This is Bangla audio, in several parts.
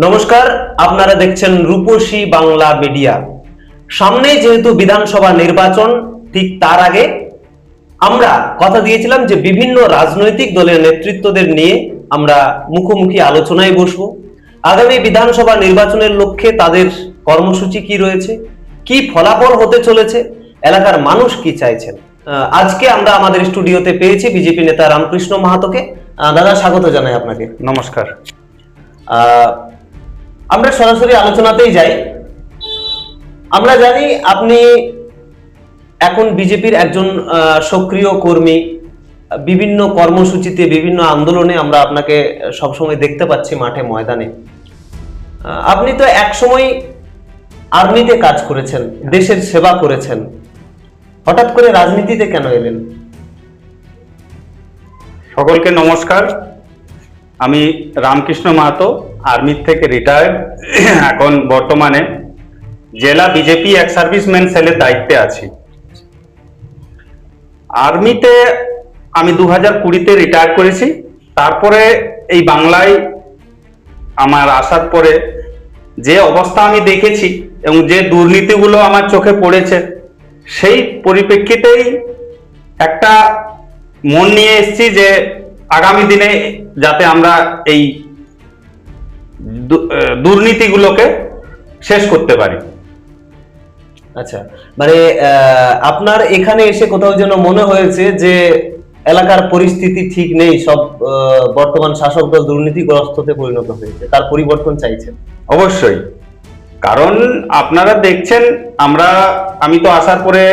নমস্কার আপনারা দেখছেন রূপসী বাংলা মিডিয়া। সামনে যেহেতু বিধানসভা নির্বাচন ঠিক তার আগে আমরা কথা দিয়েছিলাম যে বিভিন্ন রাজনৈতিক দলের নেতৃত্বদের নিয়ে আমরা মুখোমুখি আলোচনায় বসব। আগামী বিধানসভা নির্বাচনের লক্ষ্যে তাদের কর্মসূচি কি রয়েছে? কি ফলাফল হতে চলেছে? এলাকার মানুষ কি চাইছেন? আজকে আমরা আমাদের স্টুডিওতে পেয়েছি বিজেপি নেতা রামকৃষ্ণ মাহাতোকে। দাদা স্বাগত জানাই আপনাকে। নমস্কার। আহ, আমরা সরাসরি আলোচনাতেই যাই। আমরা জানি আপনি এখন বিজেপির একজন সক্রিয় কর্মী। বিভিন্ন কর্মসূচিতে, বিভিন্ন আন্দোলনে আমরা আপনাকে সবসময় দেখতে পাচ্ছি মাঠে, ময়দানে। আপনি তো একসময় আর্মিতে কাজ করেছেন, দেশের সেবা করেছেন। হঠাৎ করে রাজনীতিতে কেন এলেন? সকলকে নমস্কার। আমি রামকৃষ্ণ মাহাতো আর্মির থেকে রিটায়ার্ড এখন বর্তমানে জেলা বিজেপি এক সার্ভিসম্যান সেলের দায়িত্বে আছি। আর্মিতে আমি দু হাজার কুড়িতে রিটায়ার করেছি। তারপরে এই বাংলায় আমার আসার পরে যে অবস্থা আমি দেখেছি এবং যে দুর্নীতিগুলো আমার চোখে পড়েছে, সেই পরিপ্রেক্ষিতেই একটা মন নিয়ে এসেছি যে আগামী দিনে যাতে আমরা এই দুর্নীতিগুলোকে শেষ করতে পারি। আচ্ছা মানে আপনার এখানে এসে কোথাও যেন মনে হয়েছে যে এলাকার পরিস্থিতি ঠিক নেই সব বর্তমান শাসক দল দুর্নীতিগ্রস্ততে পরিণত হয়েছে তার পরিবর্তন চাইছেন? অবশ্যই। কারণ আপনারা দেখছেন আমরা আমি তো আসার পরে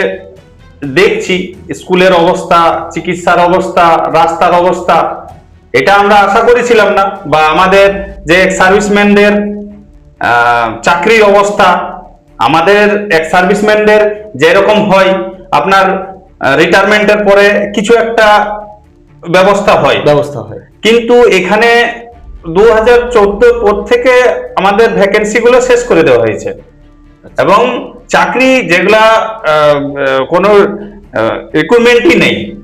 দেখছি স্কুলের অবস্থা চিকিৎসার অবস্থা রাস্তার অবস্থা এটা আমরা আশা করেছিলাম না বা আমাদের যে সার্ভিসম্যানদের চাকরির অবস্থা আমাদের এক সার্ভিসম্যানদের যেরকম হয় আপনার রিটায়ারমেন্টের পরে কিছু একটা ব্যবস্থা হয়। ব্যবস্থা হয়। কিন্তু এখানে দু হাজার পর থেকে আমাদের ভ্যাকেন্সি গুলো শেষ করে দেওয়া হয়েছে। এবং চাকরি যেগুলা কোনো রিক্রুটমেন্টই নেই।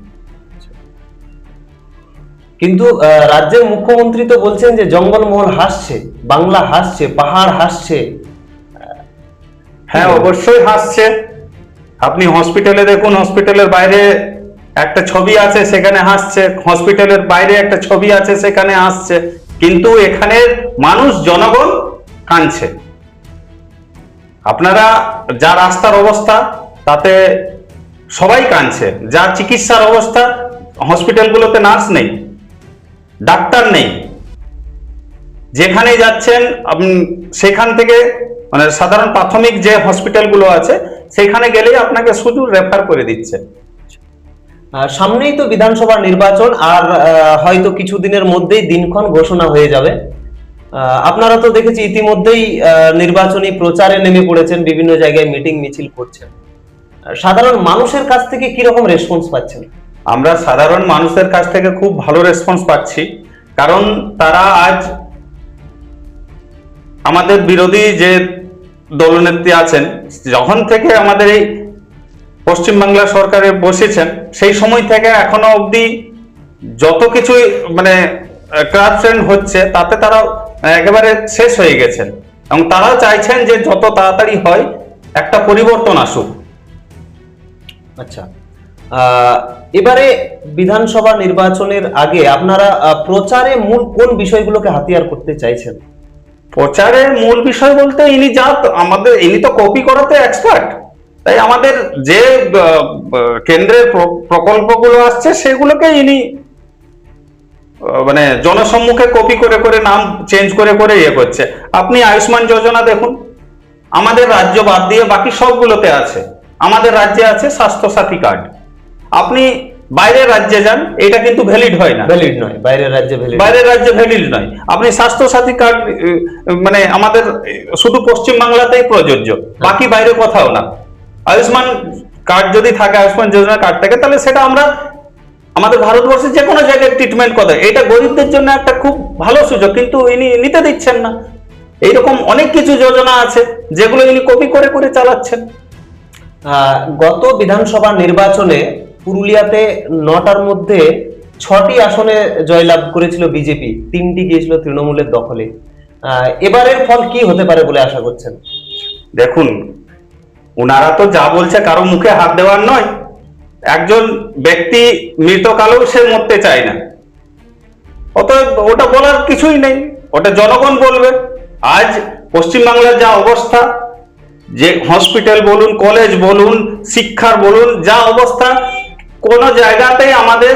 কিন্তু রাজ্যের মুখ্যমন্ত্রী তো বলছেন যে জঙ্গলমহল হাসছে, বাংলা হাসছে, পাহাড় হাসছে। হ্যাঁ অবশ্যই হাসছে। আপনি হসপিটালে দেখুন হসপিটালের বাইরে একটা ছবি আছে, সেখানে হাসছে। হসপিটালের বাইরে একটা ছবি আছে, সেখানে হাসছে। কিন্তু এখানের মানুষ, জনগণ কাঁদছে। আপনারা যা রাস্তার অবস্থা, তাতে সবাই কাঁদছে। যা চিকিৎসার অবস্থা হসপিটালগুলোতে নার্স নেই। ডাক্তার নেই। যেখানে যাচ্ছেন, আপনি সেখান থেকে মানে সাধারণ প্রাথমিক যে হসপিটালগুলো আছে, সেখানে গেলেই আপনাকে শুধু রেফার করে দিচ্ছে। সামনেই তো বিধানসভা নির্বাচন, আর হয়তো কিছুদিনের মধ্যেই দিনক্ষণ ঘোষণা হয়ে যাবে। আপনারা তো দেখেছি ইতিমধ্যেই নির্বাচনী প্রচারে নেমে পড়েছেন, বিভিন্ন জায়গায় মিটিং মিছিল করছেন। সাধারণ মানুষের কাছ থেকে কি রকম রেসপন্স পাচ্ছেন? আমরা সাধারণ মানুষের কাছ থেকে খুব ভালো রেসপন্স পাচ্ছি। কারণ তারা আজ আমাদের বিরোধী যে দলনেত্রী আছেন, যখন থেকে আমাদের এই পশ্চিমবাংলা সরকারে বসেছেন, সেই সময় থেকে এখনও অবধি যত কিছুই মানে করাপশন হচ্ছে, তাতে তারা একেবারে শেষ হয়ে গেছেন। এবং তারা চাইছেন যে যত তাড়াতাড়ি হয়, একটা পরিবর্তন আসুক। আচ্ছা। এবারে বিধানসভা নির্বাচনের আগে আপনারা প্রচারে মূল কোন বিষয়গুলোকে হাতিয়ার করতে চাইছেন? প্রচারের মূল বিষয় বলতে ইনি যা আমাদের, ইনি তো কপি করাতে এক্সপার্ট তাই আমাদের যে কেন্দ্রের প্র- প্রকল্পগুলো আসছে সেগুলোকে ইনি মানে জনসম্মুখে কপি করে করে, নাম চেঞ্জ করে করে ইয়ে করছে। আপনি আয়ুষ্মান যোজনা দেখুন। আমাদের রাজ্য বাদ দিয়ে বাকি সবগুলোতে আছে। আমাদের রাজ্যে আছে স্বাস্থ্য সাথী কার্ড। আপনি বাইরের রাজ্যে যান এটা কিন্তু ভ্যালিড হয় না। ভ্যালিড নয় বাইরের রাজ্যে ভ্যালিড বাইরের রাজ্যে ভ্যালিড নয়। আপনি স্বাস্থ্য সাথী কার্ড মানে আমাদের শুধু পশ্চিম বাংলাতেই প্রযোজ্য বাকি বাইরে কোথাও না। আয়ুষ্মান কার্ড যদি থাকে আয়ুষ্মান যোজনা কার্ড থাকে তাহলে সেটা আমরা আমাদের ভারতবর্ষে যে কোনো জায়গায় ট্রিটমেন্ট করে এটা গরিবদের জন্য একটা খুব ভালো সুযোগ কিন্তু ইনি নিতে দিচ্ছেন না। এইরকম অনেক কিছু যোজনা আছে যেগুলো ইনি কপি করে করে চালাচ্ছেন। আহ, গত বিধানসভা নির্বাচনে পুরুলিয়াতে নটার মধ্যে ছটি আসনে জয়লাভ করেছিল বিজেপি, তিনটি গিয়েছিল তৃণমূলের দখলে। এবারের ফল কি হতে পারে বলে আশা করছেন? দেখুন, ওনারা তো যা বলছে কারও মুখে হাত দেওয়ার নয়। একজন ব্যক্তি মৃতকালেও সে মরতে চায় না। অতএব ওটা বলার কিছুই নেই। ওটা জনগণ বলবে। আজ পশ্চিমবাংলার যা অবস্থা, যে হসপিটাল বলুন, কলেজ বলুন, শিক্ষার বলুন, যা অবস্থা কোনো জায়গাতেই আমাদের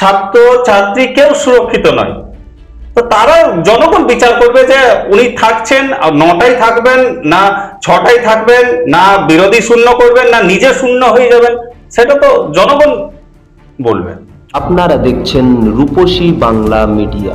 ছাত্র, ছাত্রী কেউ সুরক্ষিত নয়। তো তারা জনগণ বিচার করবে যে উনি থাকছেন নটাই থাকবেন, না ছটাই থাকবেন, না বিরোধী শূন্য করবেন, না নিজে শূন্য হয়ে যাবেন, সেটা তো জনগণ বলবে। আপনারা দেখছেন রূপসী বাংলা মিডিয়া।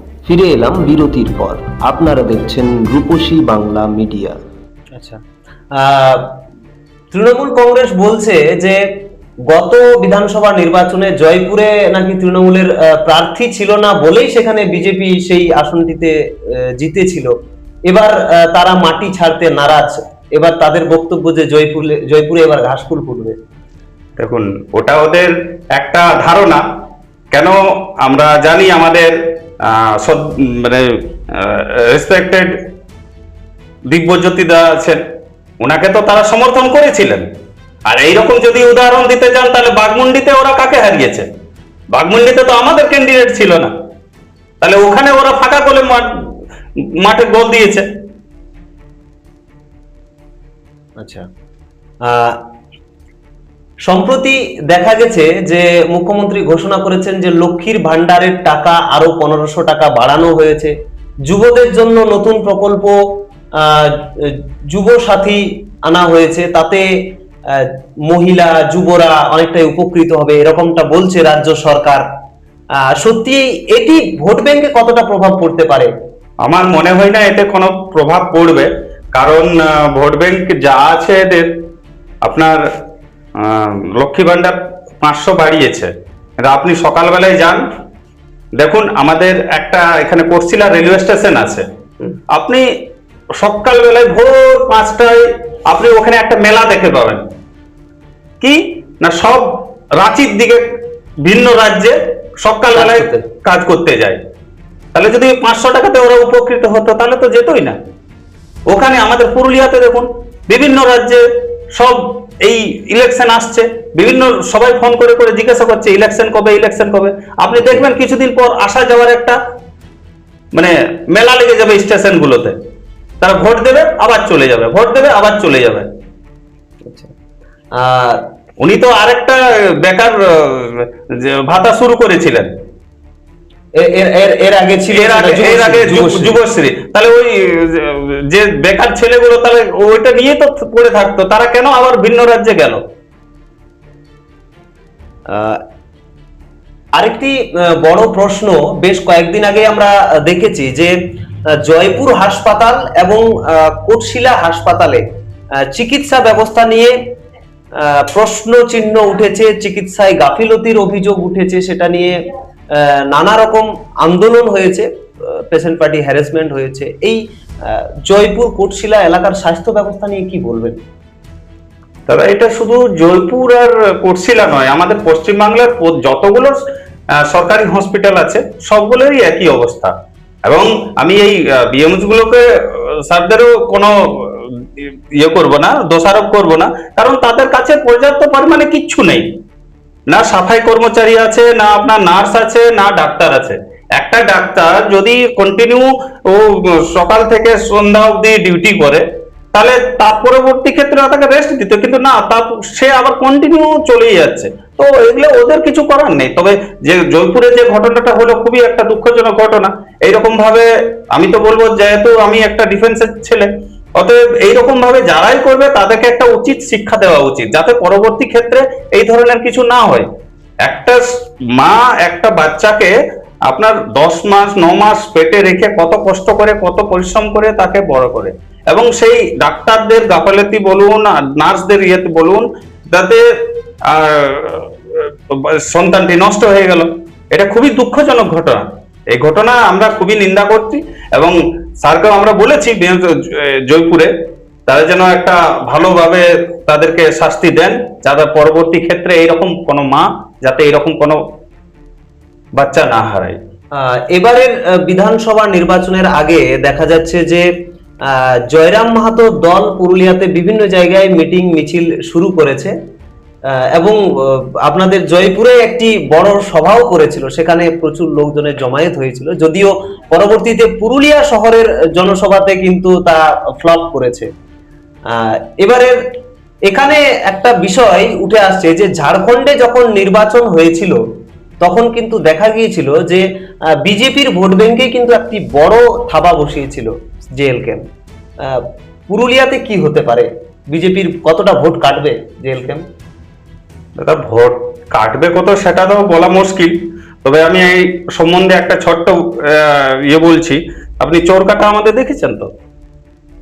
ফিরে এলাম বিরতির পর। আপনারা দেখছেন রূপসী বাংলা মিডিয়া। আচ্ছা। তৃণমূল কংগ্রেস বলছে যে গত বিধানসভা নির্বাচনে জয়পুরে নাকি তৃণমূলের প্রার্থী ছিল না বলেই সেখানে বিজেপি সেই আসনটিতে জিতেছিল। এবার তারা মাটি ছাড়তে নারাজ। এবার তাদের বক্তব্য যে জয়পুরে জয়পুরে এবার ঘাসফুল ফুটবে। দেখুন ওটা ওদের একটা ধারণা। কেন আমরা জানি আমাদের মানে রেসপেক্টেড দিগ্বজ্যোতি দা আছেন। ওনাকে তো তারা সমর্থন করেছিলেন। আর এইরকম যদি উদাহরণ দিতে যান, তাহলে বাগমুন্ডিতে ওরা কাকে হারিয়েছে? বাগমুন্ডিতে তো আমাদের ক্যান্ডিডেট ছিল না। তাহলে ওখানে ওরা ফাঁকা করে মাঠ- গোল দিয়েছে। আচ্ছা। সম্প্রতি দেখা গেছে যে মুখ্যমন্ত্রী ঘোষণা করেছেন যে লক্ষ্মীর ভান্ডারের টাকা আরও পনেরোশো টাকা বাড়ানো হয়েছে। যুবদের জন্য নতুন প্রকল্প যুব সাথী আনা হয়েছে। তাতে মহিলা, যুবরা অনেকটাই উপকৃত হবে, এরকমটা বলছে রাজ্য সরকার। সত্যি এটি ভোট ব্যাংকে কতটা প্রভাব পড়তে পারে? আমার মনে হয় না এতে কোনো প্রভাব পড়বে। কারণ ভোট ব্যাংক যা আছে এদের, আপনার লক্ষ্মী ভান্ডার পাঁচশো বাড়িয়েছে। আপনি সকালবেলায় যান। দেখুন আমাদের একটা এখানে কোর্সিলা রেলওয়ে স্টেশন আছে। আপনি সকালবেলায় ভোর পাঁচটায় আপনি ওখানে একটা মেলা দেখতে পাবেন। কি? না সব রাঁচির দিকে ভিন্ন রাজ্যে সকালবেলায় কাজ করতে যায়। তাহলে যদি পাঁচশো টাকাতে ওরা উপকৃত হতো তাহলে তো যেতই না। ওখানে আমাদের পুরুলিয়াতে দেখুন বিভিন্ন রাজ্যে সব এই ইলেকশন আসছে বিভিন্ন সবাই ফোন করে করে জিজ্ঞাসা করছে ইলেকশন কবে ইলেকশন কবে? আপনি দেখবেন কিছুদিন পর আসা যাওয়ার একটা মানে মেলা লেগে যাবে স্টেশনগুলোতে তারা ভোট দেবে আবার চলে যাবে ভোট দেবে আবার চলে যাবে। আচ্ছা। উনি তো আরেকটা বেকার ভাতা শুরু করেছিলেন। এর- এর- এর- এর আগে ছিল এর আগে যুবশ্রী, এর আগে যু- যুবশ্রী। যুবশ্রী। তাহলে ওই যে- যে বেকার ছেলেগুলো তাহলে ওইটা নিয়ে তো পড়ে থাকতো। তারা কেন আবার ভিন্ন রাজ্যে গেল? আরেকটি বড় প্রশ্ন বেশ কয়েকদিন আগে আমরা দেখেছি যে জয়পুর হাসপাতাল এবং কোটশিলা হাসপাতালে চিকিৎসা ব্যবস্থা নিয়ে আহ, প্রশ্ন চিহ্ন উঠেছে চিকিৎসায় গাফিলতির অভিযোগ উঠেছে সেটা নিয়ে নানা রকম আন্দোলন হয়েছে পেশেন্ট পার্টি হ্যারাসমেন্ট হয়েছে। এই জয়পুর কোটশিলা এলাকার স্বাস্থ্য ব্যবস্থা নিয়ে কি বলবেন? তবে এটা শুধু জয়পুর আর কোটশিলা নয়, আমাদের পশ্চিমবাংলার যতগুলো সরকারি হসপিটাল আছে, সবগুলোরই একই অবস্থা। এবং আমি এই বিএমএস গুলোকে স্যারদেরও কোনো ইয়ে করব না, দোষারোপ করব না, কারণ তাদের কাছে পর্যাপ্ত পরিমাণে কিচ্ছু নেই। না সাফাই কর্মচারী আছে, না আপনার নার্স আছে, না ডাক্তার আছে। একটা ডাক্তার যদি কন্টিনিউ ও সকাল থেকে সন্ধ্যা অবধি ডিউটি করে, তাহলে তার পরবর্তী ক্ষেত্রে তাকে রেস্ট দিত কিন্তু না, তা সে আবার কন্টিনিউ চলেই যাচ্ছে। তো এগুলো ওদের কিছু করার নেই। তবে যে জয়পুরে যে ঘটনাটা হলো, খুবই একটা দুঃখজনক ঘটনা। এইরকম ভাবে আমি তো বলব, যেহেতু আমি একটা ডিফেন্সের ছেলে অতএব এইরকম ভাবে যারাই করবে, তাদেরকে একটা উচিত শিক্ষা দেওয়া উচিত, যাতে পরবর্তী ক্ষেত্রে এই ধরনের কিছু না হয়। একটা মা একটা বাচ্চাকে আপনার দশ মাস, ন মাস পেটে রেখে কত কষ্ট করে, কত পরিশ্রম করে তাকে বড় করে। এবং সেই ডাক্তারদের গাফালতি বলুন, আর নার্সদের ইয়েতে বলুন, যাতে সন্তানটি নষ্ট হয়ে গেল। এটা খুবই দুঃখজনক ঘটনা। এই ঘটনা আমরা খুবই নিন্দা করছি এবং স্যারকেও আমরা বলেছি জয়পুরে, তারা যেন একটা ভালোভাবে তাদেরকে শাস্তি দেন, যাতে পরবর্তী ক্ষেত্রে এইরকম কোনো মা, যাতে এরকম কোনো বাচ্চা না হারায়। এবারের বিধানসভা নির্বাচনের আগে দেখা যাচ্ছে যে জয়রাম মাহাতো দল পুরুলিয়াতে বিভিন্ন জায়গায় মিটিং, মিছিল শুরু করেছে। এবং আপনাদের জয়পুরে একটি বড় সভাও করেছিল সেখানে প্রচুর লোকজনের জমায়েত হয়েছিল যদিও পরবর্তীতে পুরুলিয়া শহরের জনসভাতে কিন্তু তা ফ্লপ করেছে। আহ, এবারের এখানে একটা বিষয় উঠে আসছে যে ঝাড়খণ্ডে যখন নির্বাচন হয়েছিল তখন কিন্তু দেখা গিয়েছিল যে বিজেপির ভোট ব্যাংকে কিন্তু একটি বড় থাবা বসিয়েছিল জেএল ক্যাম্প। পুরুলিয়াতে কি হতে পারে? বিজেপির কতটা ভোট কাটবে জেএল ক্যাম্প? দাদা ভোট কাটবে কত সেটা তো বলা মুশকিল। তবে আমি এই সম্বন্ধে একটা ছোট্ট ইয়ে বলছি। আপনি চোরকাটা আমাদের দেখেছেন তো?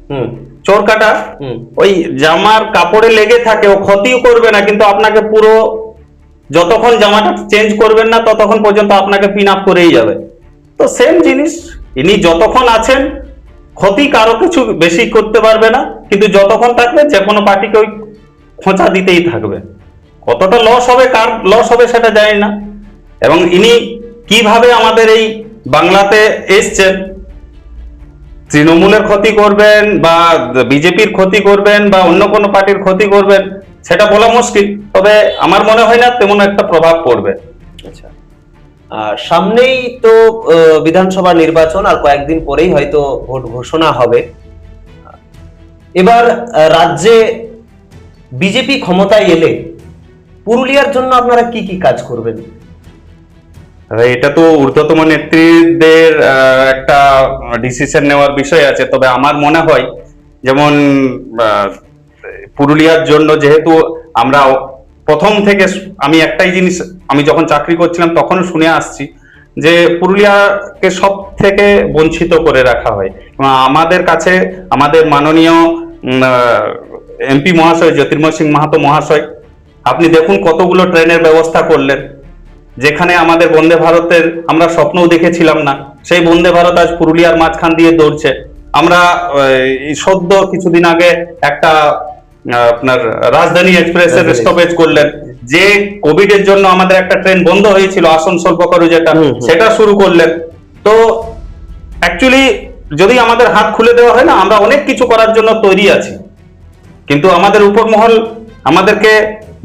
হুম চোরকাটা হুম। ওই জামার কাপড়ে লেগে থাকে ও ক্ষতিও করবে না কিন্তু আপনাকে পুরো যতক্ষণ জামাটা চেঞ্জ করবেন না ততক্ষণ পর্যন্ত আপনাকে পিন আপ করেই যাবে। তো সেম জিনিস ইনি যতক্ষণ আছেন ক্ষতি কারও কিছু বেশি করতে পারবে না কিন্তু যতক্ষণ থাকবে যে কোনো পার্টিকে ওই খোঁচা দিতেই থাকবে। কতটা লস হবে, কার লস হবে সেটা জানি না। এবং ইনি কীভাবে আমাদের এই বাংলাতে এসছেন, তৃণমূলের ক্ষতি করবেন বা বিজেপির ক্ষতি করবেন বা অন্য কোনো পার্টির ক্ষতি করবেন, সেটা বলা মুশকিল। তবে আমার মনে হয় না তেমন একটা প্রভাব পড়বে। আচ্ছা। আর সামনেই তো বিধানসভা নির্বাচন, আর কয়েকদিন পরেই হয়তো ভোট ঘোষণা হবে। এবার রাজ্যে বিজেপি ক্ষমতায় এলে পুরুলিয়ার জন্য আপনারা কি কি কাজ করবেন? এটা তো ঊর্ধ্বতম আহ, একটা ডিসিশন নেওয়ার বিষয় আছে। তবে আমার মনে হয় যেমন পুরুলিয়ার জন্য যেহেতু আমরা প্রথম থেকে আমি একটাই জিনিস আমি যখন চাকরি করছিলাম তখন শুনে আসছি যে পুরুলিয়াকে সব থেকে বঞ্চিত করে রাখা হয়। আমাদের কাছে আমাদের মাননীয় এমপি মহাশয় জ্যোতির্ময় সিং মাহাতো মহাশয় আপনি দেখুন কতগুলো ট্রেনের ব্যবস্থা করলেন। যেখানে আমাদের বন্দে ভারতের আমরা স্বপ্নও দেখেছিলাম না। সেই বন্দে ভারত আজ পুরুলিয়ার মাঝখান দিয়ে দৌড়ছে। আমরা সদ্য কিছুদিন আগে একটা আপনার রাজধানী এক্সপ্রেসের স্টপেজ করলেন। যে কোভিড এর জন্য আমাদের একটা ট্রেন বন্ধ হয়েছিল আসানসোল বকারু যেটা। সেটা শুরু করলেন। তো অ্যাকচুয়ালি যদি আমাদের হাত খুলে দেওয়া হয় না আমরা অনেক কিছু করার জন্য তৈরি আছি। কিন্তু আমাদের উপরমহল আমাদেরকে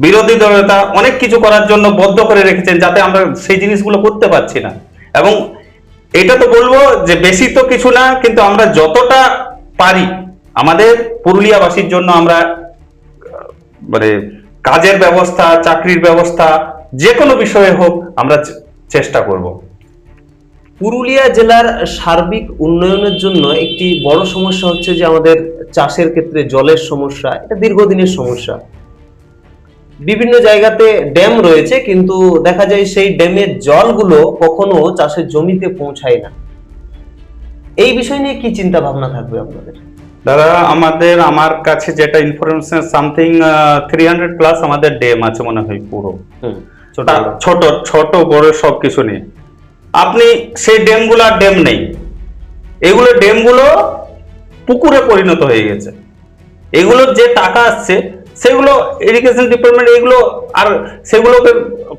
বিরোধী দলতা অনেক কিছু করার জন্য বদ্ধ করে রেখেছেন যাতে আমরা সেই জিনিসগুলো করতে পারছি না। এবং এটা তো বলব যে বেশি তো কিছু না, কিন্তু আমরা যতটা পারি আমাদের পুরুলিয়াবাসীর জন্য আমরা মানে কাজের ব্যবস্থা, চাকরির ব্যবস্থা, যে কোনো বিষয়ে হোক আমরা চেষ্টা করব। পুরুলিয়া জেলার সার্বিক উন্নয়নের জন্য একটি বড় সমস্যা হচ্ছে যে আমাদের চাষের ক্ষেত্রে জলের সমস্যা, এটা দীর্ঘদিনের সমস্যা। বিভিন্ন জায়গাতে ড্যাম রয়েছে কিন্তু দেখা যায় সেই ড্যামের জলগুলো কখনো চাষের জমিতে পৌঁছায় না। এই বিষয় নিয়ে কি চিন্তা ভাবনা থাকবে আপনাদের? দাদা আমাদের আমার কাছে যেটা information something three hundred plus আমাদের ড্যাম আছে মনে হয় পুরো। ছোট ছোট বড় সব কিছু নিয়ে আপনি সেই ড্যামগুলো আর ড্যাম নেই। এগুলো ড্যামগুলো পুকুরে পরিণত হয়ে গেছে। এগুলোর যে টাকা আসছে সেগুলো ইরিগেশন ডিপার্টমেন্ট এগুলো আর সেগুলোকে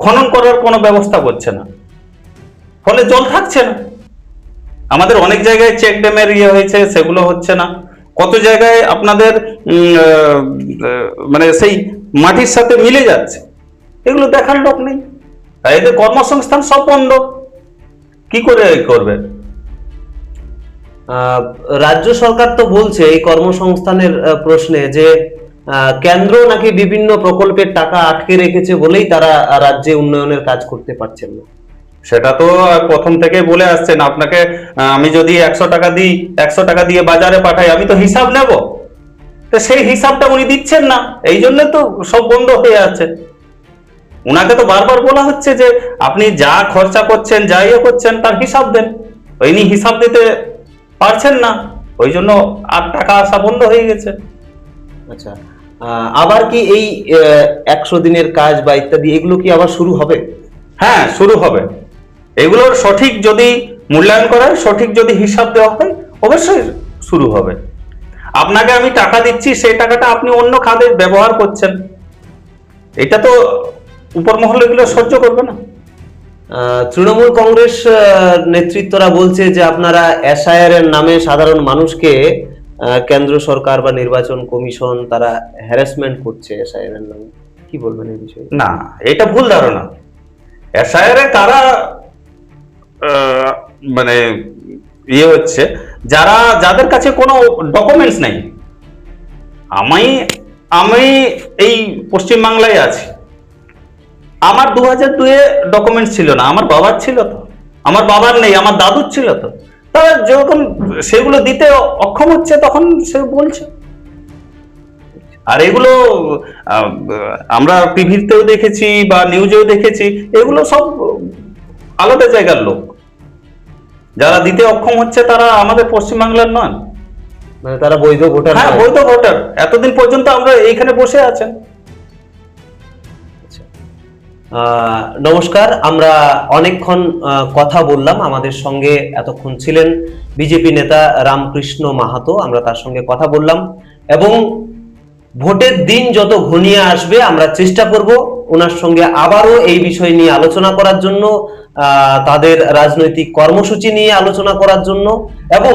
খনন করার কোনো ব্যবস্থা করছে না। ফলে জল থাকছে না। আমাদের অনেক জায়গায় চেক ড্যামের ইয়ে হয়েছে, সেগুলো হচ্ছে না। কত জায়গায় আপনাদের মানে সেই মাটির সাথে মিলে যাচ্ছে। এগুলো দেখার লোক নেই। আর এদের কর্মসংস্থান সব বন্ধ কি করে করবে? রাজ্য সরকার তো বলছে এই কর্মসংস্থানের প্রশ্নে যে কেন্দ্র নাকি বিভিন্ন প্রকল্পের টাকা আটকে রেখেছে বলেই তারা রাজ্যে উন্নয়নের কাজ করতে পারছেন না। সেটা তো প্রথম থেকে বলে আসছেন। আপনাকে আমি যদি একশো টাকা দিই একশো টাকা দিয়ে বাজারে পাঠাই আমি তো হিসাব নেব। তো সেই হিসাবটা উনি দিচ্ছেন না। এই জন্য তো সব বন্ধ হয়ে আছে। উনাকে তো বারবার বলা হচ্ছে যে আপনি যা খরচা করছেন যা ইয়ে করছেন তার হিসাব দেন। ইনি হিসাব দিতে পারছেন না। ওই জন্য আর টাকা আসা বন্ধ হয়ে গেছে। আচ্ছা। আবার কি এই একশো দিনের কাজ বা ইত্যাদি এগুলো কি আবার শুরু হবে? হ্যাঁ শুরু হবে। এগুলোর সঠিক যদি মূল্যায়ন করা হয়, সঠিক যদি হিসাব দেওয়া হয় অবশ্যই শুরু হবে। আপনাকে আমি টাকা দিচ্ছি সেই টাকাটা আপনি অন্য খাতে ব্যবহার করছেন। এটা তো উপর মহল এগুলো সহ্য করবে না। তৃণমূল কংগ্রেস নেতৃত্বরা বলছে যে আপনারা এসআইআর এর নামে সাধারণ মানুষকে কেন্দ্র সরকার বা নির্বাচন কমিশন তারা হ্যারাসমেন্ট করছে এসআইআর নামে। কি বলবেন এই বিষয়ে? না, এটা ভুল ধারণা। এসআইআর কারা মানে ইয়ে হচ্ছে, যারা, যাদের কাছে কোনো ডকুমেন্টস নেই, আমি আমি এই পশ্চিমবাংলায় আছি। আমার দু হাজার দুয়ে ডকুমেন্টস ছিল না, আমার বাবার ছিল তো। আমার বাবার নেই, আমার দাদুর ছিল তো। তারা যখন সেগুলো দিতে অক্ষম হচ্ছে তখন সে বলছে। আর এগুলো আমরা টিভিতেও দেখেছি বা নিউজেও দেখেছি এগুলো সব আলাদা জায়গার লোক। যারা দিতে অক্ষম হচ্ছে তারা আমাদের পশ্চিমবাংলার নন। মানে তারা বৈধ ভোটার হ্যাঁ বৈধ ভোটার। এতদিন পর্যন্ত আমরা এইখানে বসে আছেন। নমস্কার, আমরা অনেকক্ষণ কথা বললাম, আমাদের সঙ্গে এতক্ষণ ছিলেন বিজেপি নেতা রামকৃষ্ণ মাহাতো, আমরা তার সঙ্গে কথা বললাম, এবং ভোটের দিন যত ঘনিয়ে আসবে, আমরা চেষ্টা করব ওনার সঙ্গে আবারও এই বিষয় নিয়ে আলোচনা করার জন্য তাদের রাজনৈতিক কর্মসূচি নিয়ে আলোচনা করার জন্য, এবং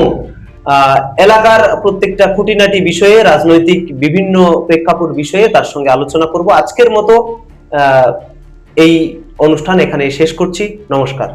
এলাকার প্রত্যেকটা খুঁটিনাটি বিষয়ে, রাজনৈতিক বিভিন্ন প্রেক্ষাপট বিষয়ে তার সঙ্গে আলোচনা করব। আজকের মতো এই অনুষ্ঠান এখানে শেষ করছি। নমস্কার।